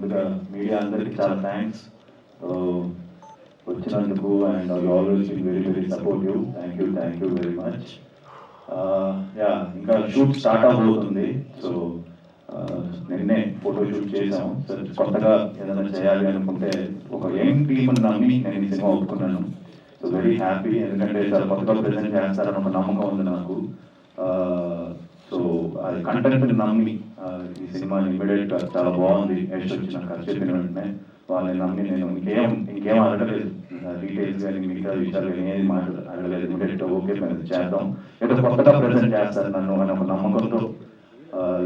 ముందుగా మీడియా అందరికీ చాలా థ్యాంక్స్ వచ్చినందుకు and always very very supportive thank you thank you very much yeah ఇంకా షూట్ స్టార్ట్ అవ్వబోతుంది. సో uh, నిన్నే ఫోటో షూట్ చేసాము సరే కొత్తగా ఏదైనా చేయాలి అనుకుంటే ఒక యంగ్ టీమ్ నమ్మి నేను ఈ సినిమా ఒప్పుకున్నాను. సో వెరీ హ్యాపీ ఎందుకంటే చాలా కొత్తగా ప్రజెంట్ చేస్తారని ఒక నమ్మకం ఉంది నాకు. Uh, కంటెంట్ నమ్మి ఈ సినిమా ఇమీడియట్ చాలా బాగుంది. యశ్ వచ్చినాక చెప్పిన వెంటనే వాళ్ళని నమ్మి నేను ఇంకేం ఇంకేం అడగలేదు. డీటెయిల్స్ కానీ మిగతా విషయాలు కానీ ఏది మాట్లాడ అడగలేదు. ఇమీడియట్ ఓకే మేము చేద్దాం. ఏదో కొత్తగా ప్రజెంట్ చేస్తారు నన్ను అని ఒక నమ్మకంతో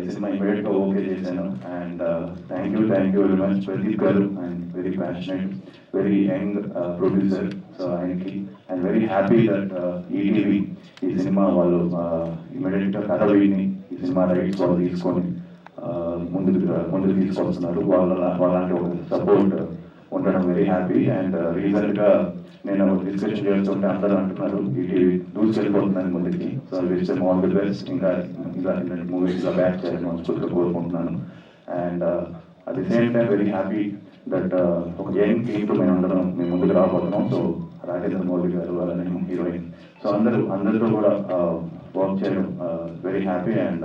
ఈ సినిమా ఇమీడియట్ ఓకే చేశాను. And thank you thank you very much Pradeep garu and very passionate very young producer so ఆయనకి and very happy that ETV ఈ సినిమా వాళ్ళు ఇమీడియట్ కథ విని ఈ సినిమా రైట్స్ వాళ్ళు తీసుకొని ముందుకు ముందుకు తీసుకొస్తున్నారు. వాళ్ళ వాళ్ళంటే ఒక సపోర్ట్ ఉండడం వెరీ హ్యాపీ అండ్ రీసెంట్గా నేను డిస్కషన్ చేస్తుంటే అందరూ అంటున్నారు ఇది దూసుకెళ్ళిపోతున్నాను ముందుకి. So wish all the best ఇంకా ఇంకా మూవీస్లో బ్యాక్ చేయాలని మనస్ఫూర్తిగా కోరుకుంటున్నాను. And at the same time very happy that uh, ఒక యంగ్ టీమ్ మేము అందరం మేము ముందుకు రాబోతున్నాం. సో రాజేంద్ర మోదీ గారు అలానే హీరోయిన్. సో అందరూ అందరితో కూడా వర్క్ చేయడం వెరీ హ్యాపీ అండ్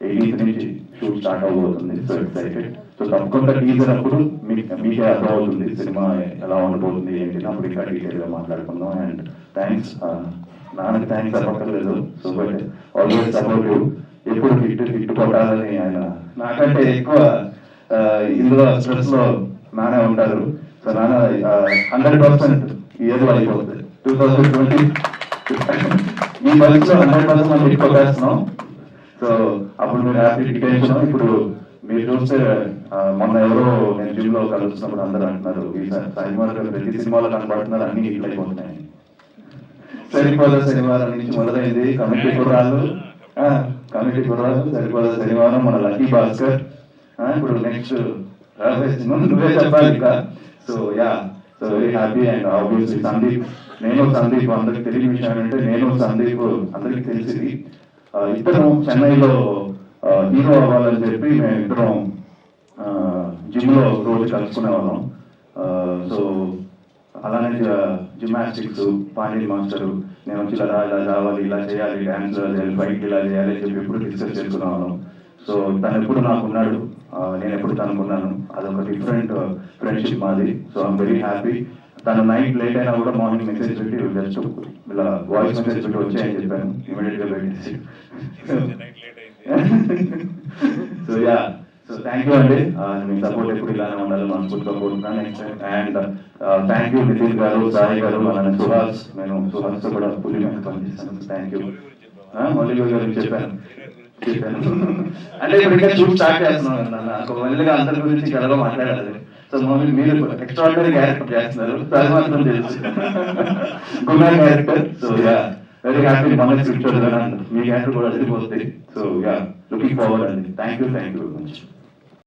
ఎయిటీన్త్ నుంచి షూట్ స్టార్ట్ అవబోతుంది సో ఎక్సైటెడ్ సో తప్పకుండా టీజర్ అప్పుడు మీకు మీకే అర్థమవుతుంది సినిమా ఎలా ఉండబోతుంది ఏంటి అప్పుడు ఇంకా డీటెయిల్గా మాట్లాడుకుందాం. అండ్ థ్యాంక్స్ నాన్నకి థ్యాంక్స్ చెప్పక్కర్లేదు సో బట్ ఆల్వేస్ సపోర్ట్ ఎప్పుడు హిట్ హిట్ కొట్టాలని ఆయన నాకంటే ఎక్కువ ఇందులో స్ట్రెస్లో నానే ఉంటారు. సో నాన్న హండ్రెడ్ పర్సెంట్ ఇయర్ అయిపోతుంది టూ థౌసండ్ ట్వంటీ ఈ బల్క్లో హండ్రెడ్ పర్సెంట్ మనం ఎక్కువ కొట్టేస్తున్నాం సో అప్పుడు మీరు హ్యాపీ టెన్షన్ ఇప్పుడు మీరు చూస్తే మొన్న ఎవరో నేను జిమ్లో కలుస్తున్నప్పుడు అందరూ అంటున్నారు ఈ సినిమాలో ప్రతి సినిమాలో కనబడుతున్నారు అన్ని హిట్ అయిపోతున్నాయి. సరిపోద శనివారం నుంచి మొదలైంది. కమిటీ కుర్రాళ్ళు కమిటీ కుర్రాళ్ళు సరిపోద శనివారం మన లక్కీ భాస్కర్. ఇప్పుడు నెక్స్ట్ నువ్వే చెప్పాలి ఇంకా so yeah so very happy and obviously Sandeep నేను సందీప్ అందరికి తెలియని విషయం ఏంటంటే నేను సందీప్ అందరికి తెలిసింది. ఇద్దరం చెన్నైలో హీరో అవ్వాలని చెప్పి మేము ఇద్దరం జిమ్లో రోజు కలుసుకునే వాళ్ళం. సో అలానే జిమ్నాస్టిక్స్ పానీ మాస్టర్ నేను వచ్చి ఇలా ఇలా కావాలి ఇలా చేయాలి డాన్స్ ఇలా చేయాలి బైక్ ఇలా చేయాలి అని చెప్పి ఎప్పుడు డిస్కస్ చేసుకునే వాళ్ళం. సో తను ఎప్పుడు నాకు ఉన్నాడు. నేను ఎప్పుడు తనుకున్నాను. అదొక డిఫరెంట్ ఫ్రెండ్షిప్ మాది. సో ఐమ్ వెరీ హ్యాపీ తను నైట్ లేట్ అయినా కూడా మార్నింగ్ మెసేజ్ పెట్టి జస్ట్ ఇలా వాయిస్ మెసేజ్ పెట్టి వచ్చాయని చెప్పాను. ఇమీడియట్గా పెట్టేసి so yeah so thank you అండి. మీ సపోర్ట్ ఎప్పుడు ఇలానే ఉండాలని మనస్ఫూర్తిగా కోరుతున్నాను అండ్ థ్యాంక్ యూ నితిన్ గారు సాయి గారు అలానే సుహాస్. నేను సుహాస్తో కూడా పులి మీద పనిచేస్తాను థ్యాంక్ యూ మళ్ళీ గారు చెప్పాను. చెప్పాను అంటే ఇప్పుడు ఇంకా షూట్ స్టార్ట్ చేస్తున్నాను కదా నాన్న. ఒక మళ్ళీగా అందరి గురించి గెలగా మాట్లాడాలి. సో మమ్మీ మీరు ఎక్స్ట్రాడినరీ క్యారెక్టర్ చేస్తున్నారు. సో అది మాత్రం తెలుసు. గున్నా character so yeah very happy మన ఫ్యూచర్ మీ క్యారెక్టర్ కూడా అడిగిపోతుంది సో యా లుకింగ్ ఫార్వర్డ్ అండి. Thank you thank you very much